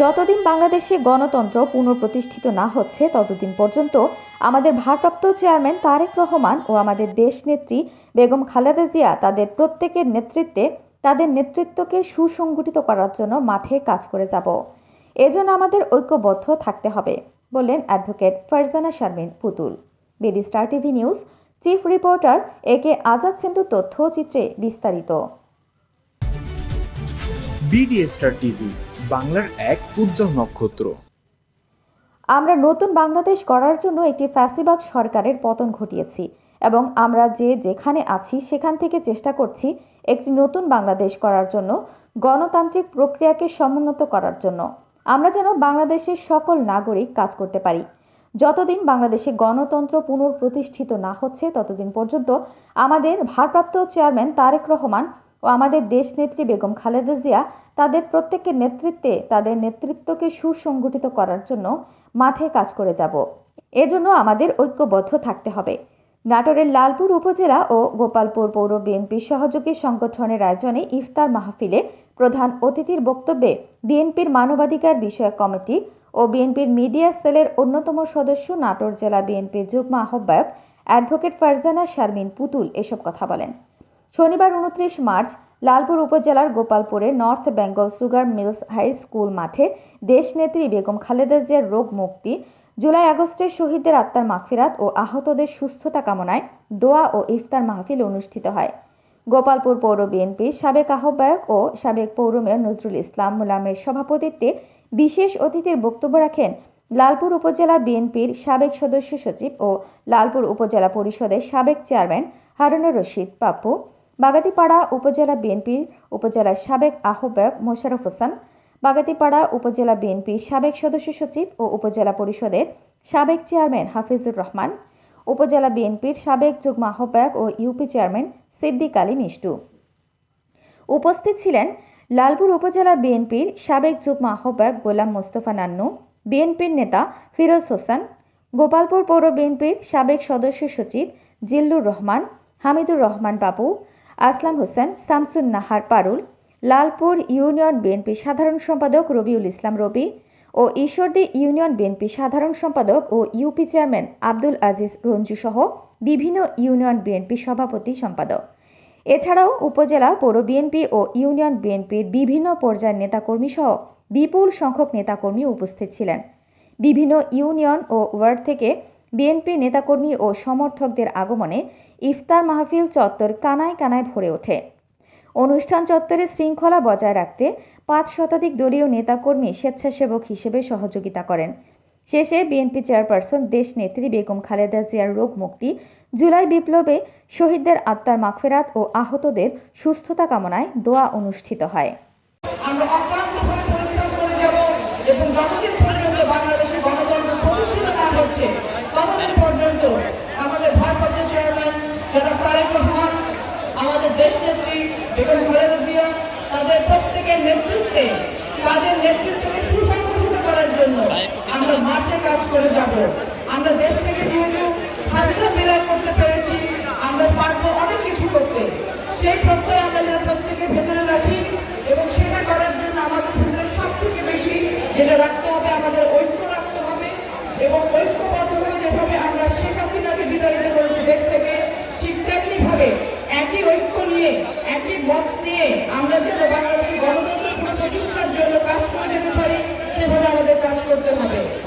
যতদিন বাংলাদেশে গণতন্ত্র পুনঃপ্রতিষ্ঠিত না হচ্ছে, ততদিন পর্যন্ত আমাদের ভারপ্রাপ্ত চেয়ারম্যান তারেক রহমান ও আমাদের দেশনেত্রী বেগম খালেদা জিয়া তাদের প্রত্যেকের নেতৃত্বে, তাদের নেতৃত্বকে সুসংগঠিত করার জন্য মাঠে কাজ করে যাব। এজন্য আমাদের ঐক্যবদ্ধ থাকতে হবে, বললেন advocate Farzana Sharmin Putul. BD star TV news, chief reporter A K Azad Sentu তথ্যচিত্রে বিস্তারিত। বিডি স্টার টিভি বাংলার এক উজ্জ্বল নক্ষত্র। আমরা নতুন বাংলাদেশ গড়ার জন্য একটি ফ্যাসিবাদ সরকারের পতন ঘটিয়েছি এবং আমরা যে যেখানে আছি সেখান থেকে চেষ্টা করছি একটি নতুন বাংলাদেশ করার জন্য, গণতান্ত্রিক প্রক্রিয়াকে সমুন্নত করার জন্য। আমরা যেন বাংলাদেশের সকল নাগরিক কাজ করতে পারি। যতদিন বাংলাদেশে গণতন্ত্র পুনঃপ্রতিষ্ঠিত না হচ্ছে, ততদিন পর্যন্ত আমাদের ভারপ্রাপ্ত চেয়ারম্যান তারেক রহমান ও আমাদের দেশনেত্রী বেগম খালেদা জিয়া তাদের প্রত্যেকের নেতৃত্বে তাদের নেতৃত্বকে সুসংগঠিত করার জন্য মাঠে কাজ করে যাব। এজন্য আমাদের ঐক্যবদ্ধ থাকতে হবে। নাটোরের লালপুর উপজেলা ও গোপালপুর পৌর বিএনপির সহযোগী সংগঠনের আয়োজনে ইফতার মাহফিলে প্রধান অতিথির বক্তব্যে বিএনপির মানবাধিকার বিষয়ক কমিটি ও বিএনপির মিডিয়া সেলের অন্যতম সদস্য নাটোর জেলা বিএনপির যুগ্ম আহ্বায়ক অ্যাডভোকেট ফারজানা শারমিন পুতুল এসব কথা বলেন। শনিবার উনত্রিশ মার্চ লালপুর উপজেলার গোপালপুরে north Bengal sugar mills high school মাঠে দেশনেত্রী বেগম খালেদা জিয়ার রোগ মুক্তি, জুলাই আগস্টে শহীদদের আত্মার মাগফিরাত ও আহতদের সুস্থতা কামনায় দোয়া ও ইফতার মাহফিল অনুষ্ঠিত হয়। গোপালপুর পৌর বিএনপির সাবেক আহ্বায়ক ও সাবেক পৌর মেয়র নজরুল ইসলাম মুলামের সভাপতিত্বে বিশেষ অতিথির বক্তব্য রাখেন লালপুর উপজেলা বিএনপির সাবেক সদস্য সচিব ও লালপুর উপজেলা পরিষদের সাবেক চেয়ারম্যান হারুনুর রশিদ পাপ্পু বাগাতিপাড়া উপজেলা বিএনপির উপজেলার সাবেক আহ্বায়ক মোশারফ হোসেন, বাগাতিপাড়া উপজেলা বিএনপির সাবেক সদস্য সচিব ও উপজেলা পরিষদের সাবেক চেয়ারম্যান হাফিজুর রহমান, উপজেলা বিএনপির সাবেক যুগ্ম আহ্বায়ক ও ইউপি চেয়ারম্যান সিদ্দিক আলী মিষ্টু। উপস্থিত ছিলেন লালপুর উপজেলা বিএনপির সাবেক যুগ্ম আহ্বায়ক গোলাম মোস্তফা নান্নু, বিএনপির নেতা ফিরোজ হোসেন, গোপালপুর পৌর বিএনপির সাবেক সদস্য সচিব জিল্লুর রহমান, হামিদুর রহমান বাবু আসলাম হোসেন শামসুন নাহার পারুল, লালপুর ইউনিয়ন বিএনপি সাধারণ সম্পাদক রবিউল ইসলাম রবি ও ঈশ্বরদী ইউনিয়ন বিএনপি সাধারণ সম্পাদক ও ইউপি চেয়ারম্যান আব্দুল আজিজ রঞ্জু সহ বিভিন্ন ইউনিয়ন বিএনপি সভাপতি সম্পাদক। এছাড়াও উপজেলা পৌর বিএনপি ও ইউনিয়ন বিএনপির বিভিন্ন পর্যায়ের নেতাকর্মী সহ বিপুল সংখ্যক নেতাকর্মী উপস্থিত ছিলেন। বিভিন্ন ইউনিয়ন ও ওয়ার্ড থেকে বিএনপি নেতাকর্মী ও সমর্থকদের আগমনে ইফতার মাহফিল চত্বর কানায় কানায় ভরে ওঠে। অনুষ্ঠান চত্বরে শৃঙ্খলা বজায় রাখতে পাঁচ শতাধিক দলীয় নেতাকর্মী স্বেচ্ছাসেবক হিসেবে সহযোগিতা করেন। শেষে বিএনপি চেয়ারপারসন দেশনেত্রী বেগম খালেদা জিয়ার রোগ মুক্তি, জুলাই বিপ্লবে শহীদদের আত্মার মাগফেরাত ও আহতদের সুস্থতা কামনায় দোয়া অনুষ্ঠিত হয়। আমরা অক্লান্তভাবে পরিশ্রম করে যাব এবং যতদিন ততদিন পর্যন্ত আমাদের ভারপ্রাপ্ত চেয়ারম্যান জনাব তারেক রহমান, আমাদের দেশ নেত্রী বেগম খালেদা জিয়া, তাদের প্রত্যেকের নেতৃত্বে, তাদের নেতৃত্বকে সুসংগঠিত করার জন্য আমরা মাঠে কাজ করে যাব। আমরা দেশ থেকে যেহেতু হাসিনা বিদায় করতে পেরেছি, আমরা পারব অনেক কিছু করতে। সেই প্রত্যয় আমরা যেন প্রত্যেকের ভেতরে রাখি এবং সেটা করার জন্য আমাদের ভেতরে সব থেকে বেশি, যেটা রাখতে করতে হবে।